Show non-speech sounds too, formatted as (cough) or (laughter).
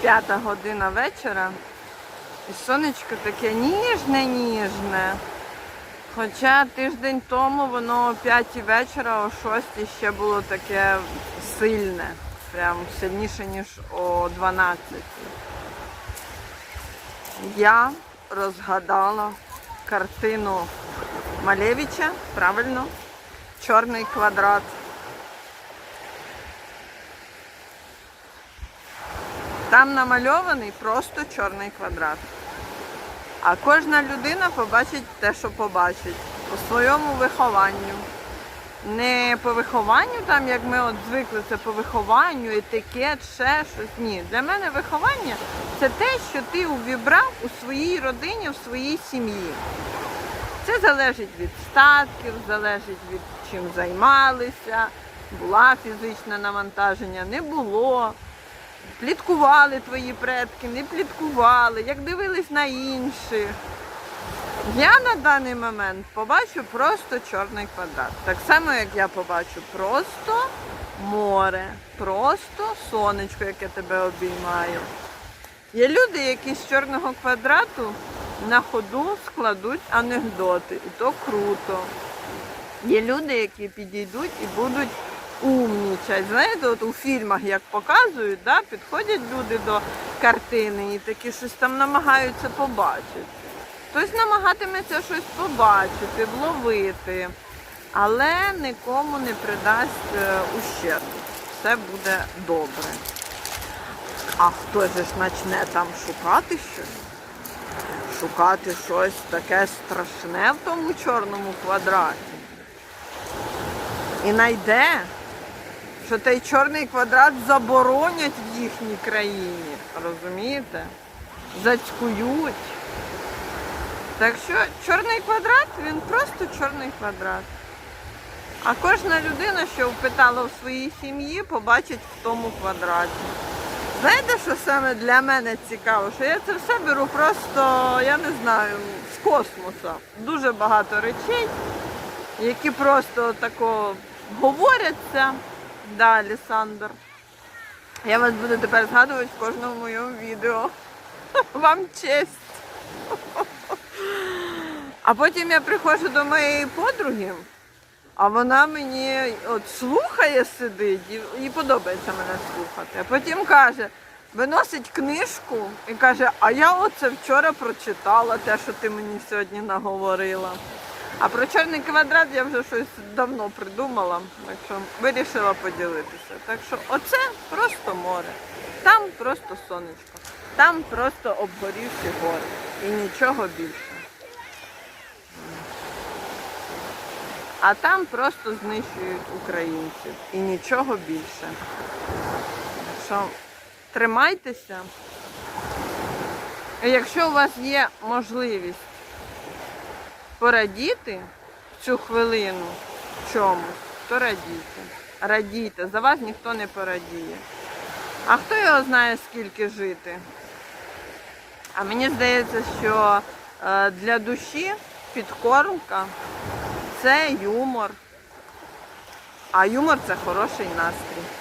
П'ята година вечора. І сонечко таке ніжне, ніжне. Хоча тиждень тому воно о 5 вечора, о 6 ще було таке сильне. Прям сильніше, ніж о 12. Я розгадала картину Малевича, правильно? Чорний квадрат. Там намальований просто чорний квадрат. А кожна людина побачить те, що побачить по своєму вихованню. Не по вихованню, там як ми от звикли, це по вихованню, етикет, ще щось. Ні. Для мене виховання це те, що ти увібрав у своїй родині, в своїй сім'ї. Це залежить від статків, залежить від чим займалися, була фізичне навантаження, не було. Пліткували твої предки, не пліткували, як дивились на інших. Я на даний момент побачу просто чорний квадрат. Так само, як я побачу просто море, просто сонечко, яке тебе обіймає. Є люди, які з чорного квадрату на ходу складуть анекдоти, і то круто. Є люди, які підійдуть і будуть умнічать. Знаєте, от у фільмах як показують, да, підходять люди до картини і такі щось там намагаються побачити. Хтось намагатиметься щось побачити, вловити, але нікому не придасть е, ущерб. Все буде добре. А хтось ж почне там шукати щось, шукати щось таке страшне в тому чорному квадраті. І найде, що той чорний квадрат заборонять в їхній країні. Розумієте? Зацькують. Так що чорний квадрат, він просто чорний квадрат. А кожна людина, що впитала в своїй сім'ї, побачить в тому квадраті. Знаєте, що саме для мене цікаво? Що я це все беру просто, я не знаю, з космоса. Дуже багато речей, які просто тако говоряться. Да, Лісандр. Я вас буду тепер згадувати в кожному моєму відео. (laughs) Вам честь. А потім я приходжу до моєї подруги, а вона мені от слухає, сидить, і, і подобається мене слухати. А потім каже, виносить книжку і каже, а я оце вчора прочитала те, що ти мені сьогодні наговорила. А про чорний квадрат я вже щось давно придумала, так вирішила поділитися. Так що оце просто море, там просто сонечко, там просто обгорівші гори і нічого більше. А там просто знищують українців і нічого більше. Так що тримайтеся. Якщо у вас є можливість порадіти в цю хвилину чомусь, то радійте. Радійте, за вас ніхто не порадіє. А хто його знає, скільки жити? А мені здається, що е, для душі підкормка це юмор. А юмор це хороший настрій.